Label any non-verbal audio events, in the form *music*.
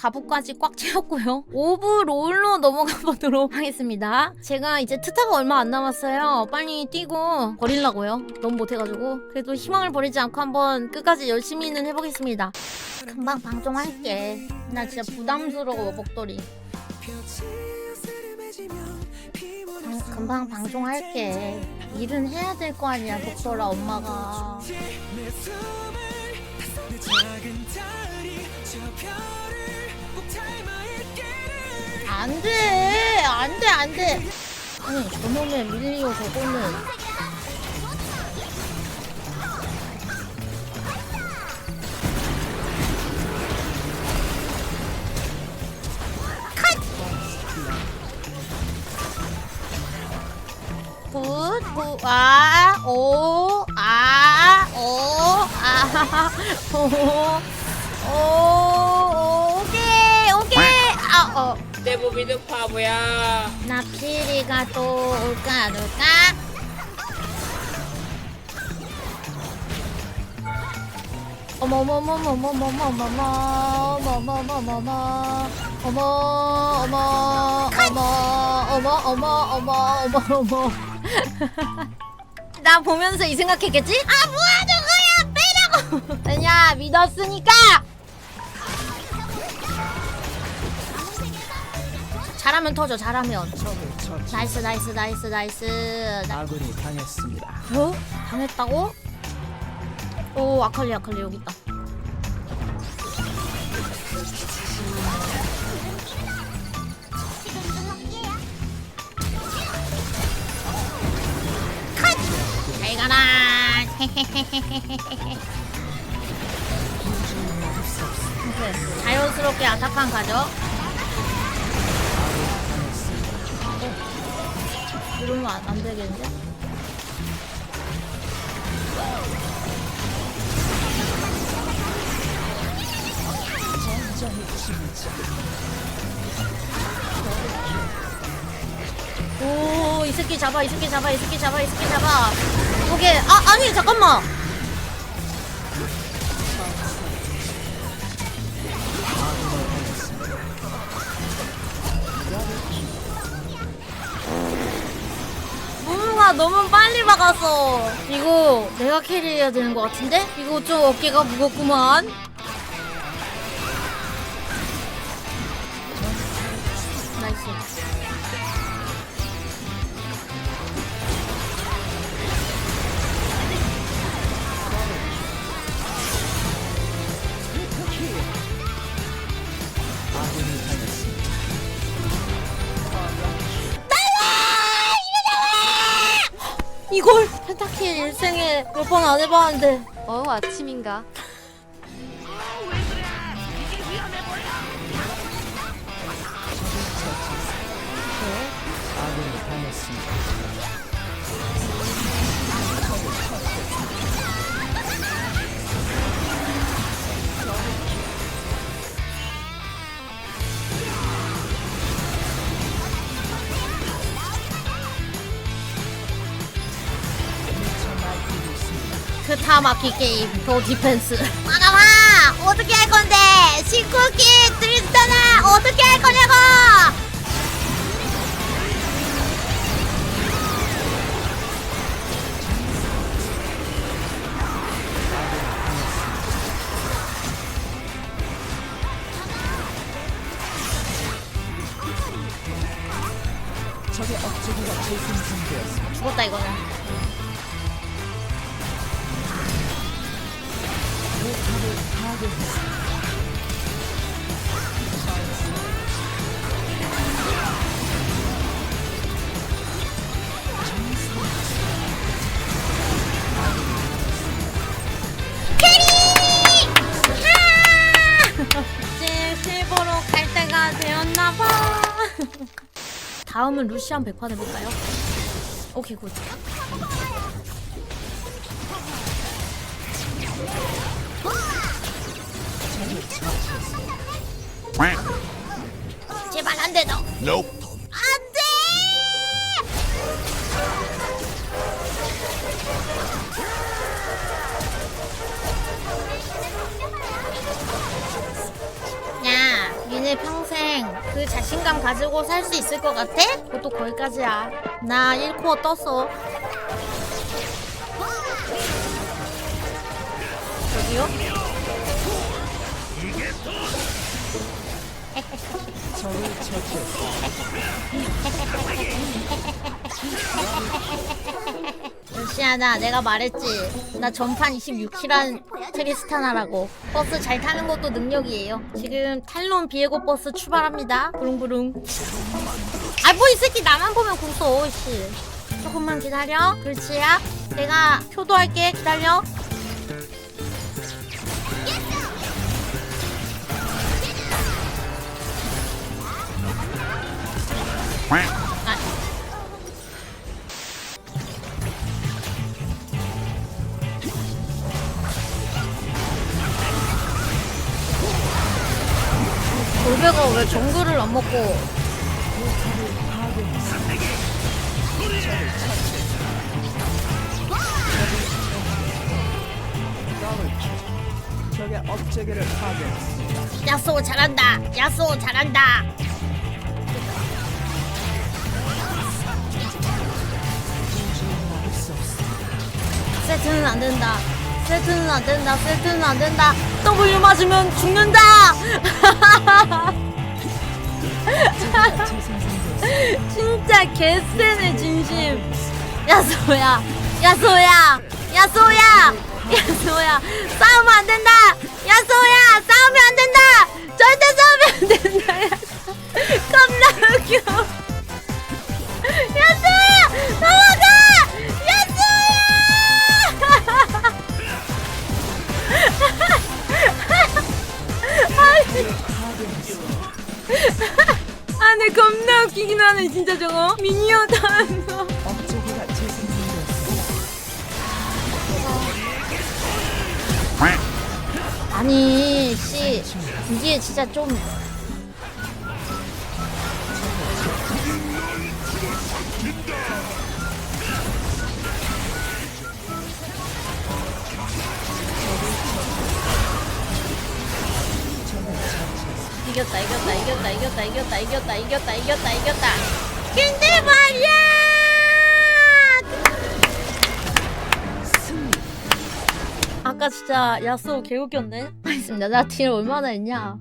4부까지 꽉 채웠고요. *laughs* 5부 롤로 넘어가 보도록 *laughs* 하겠습니다. 제가 이제 트타가 얼마 안 남았어요. 빨리 뛰고 버리려고요. 너무 못해가지고. 그래도 희망을 버리지 않고 한번 끝까지 열심히는 해보겠습니다. 금방 방송할게. 나 진짜 부담스러워, 목도리. 방- 금방 방송할게. 일은 해야 될 거 아니야, 독서라 엄마가. 안 돼! 안 돼, 안 돼! 아니, 저놈의 밀리오 저거는. 굿, 굿, 아, 오, 아, 오, 아, *laughs* 오, 오, 오케이, 오케이, 아, 어. 내 몸이는 바보야. 나 피리가 또 올까 안 올까? 어머머머머머머머머머머머머머머 어머 어머 어머 어머 어머 어머 어머 어머 나 보면서 이 생각했겠지? 아 뭐하는 거야 빼라고 아니야 믿었으니까 잘하면 터져 잘하면 나이스 나이스 나이스 나이스 나... 아군이 당했습니다. 어? 당했다고? 오 아칼리 아칼리 여기 있다 컷! 잘 가라 오케이. *laughs* 자연스럽게 아타칸 가죠 이러면 안, 안 되겠는데? 오, 이 새끼 잡아, 이 새끼 잡아, 이 새끼 잡아, 이 새끼 잡아. 오케이. 아, 아니, 잠깐만. 너무 빨리 박았어. 이거 내가 캐리해야 되는 것 같은데? 이거 좀 어깨가 무겁구만. 이걸 펜타킬 일생에 몇 번 안 해봤는데. 어우 아침인가 아군이 당했습니다. 蓋巻きゲームとディフェンスわがまオートキアイコンで進行機釣りスタナオートキアイコンやご5対5だ 되었나봐. *laughs* 다음은 루시안 백판 해볼까요? 오케이 굿 제발 안 돼 너 안돼 야그 자신감 가지고 살 수 있을 것 같아? 그것도 거기까지야. 나 1코어 떴어. 저기요? 루시아나 내가 말했지. 나 전판 26키란 트리스타나라고. 버스 잘 타는 것도 능력이에요. 지금 탈론 비에고 버스 출발합니다. 부릉부릉. 아뭐 이 새끼 나만 보면 궁써 씨. 조금만 기다려. 그렇지야 내가 효도할게. 기다려 골배가 왜 정글을 안 먹고. 적의 업체계를 파괴했습니다. 야쏘 잘한다 야쏘 잘한다 세트는 안 된다. 세트는 안 된다. 세트는 안 된다. W 맞으면 죽는다. *laughs* 진짜 개쎄네 진심. 야쏘야. 야쏘야. 야쏘야. 야쏘야. 싸우면 안 된다. 야쏘야. 싸우면 안 된다. 절대 싸우면 안 된다 아내 겁나 웃기긴 하네 진짜 저거. 미니어 다 아니 씨 이게 진짜 좀 이겼다 이겼다 이겼다 이겼다 이겼다 이겼다 이겼다. 근데 말이야! 아까 진짜 야쏘 개웃겼네? *laughs* 알겠습니다. 나 뒤에 얼마나 했냐?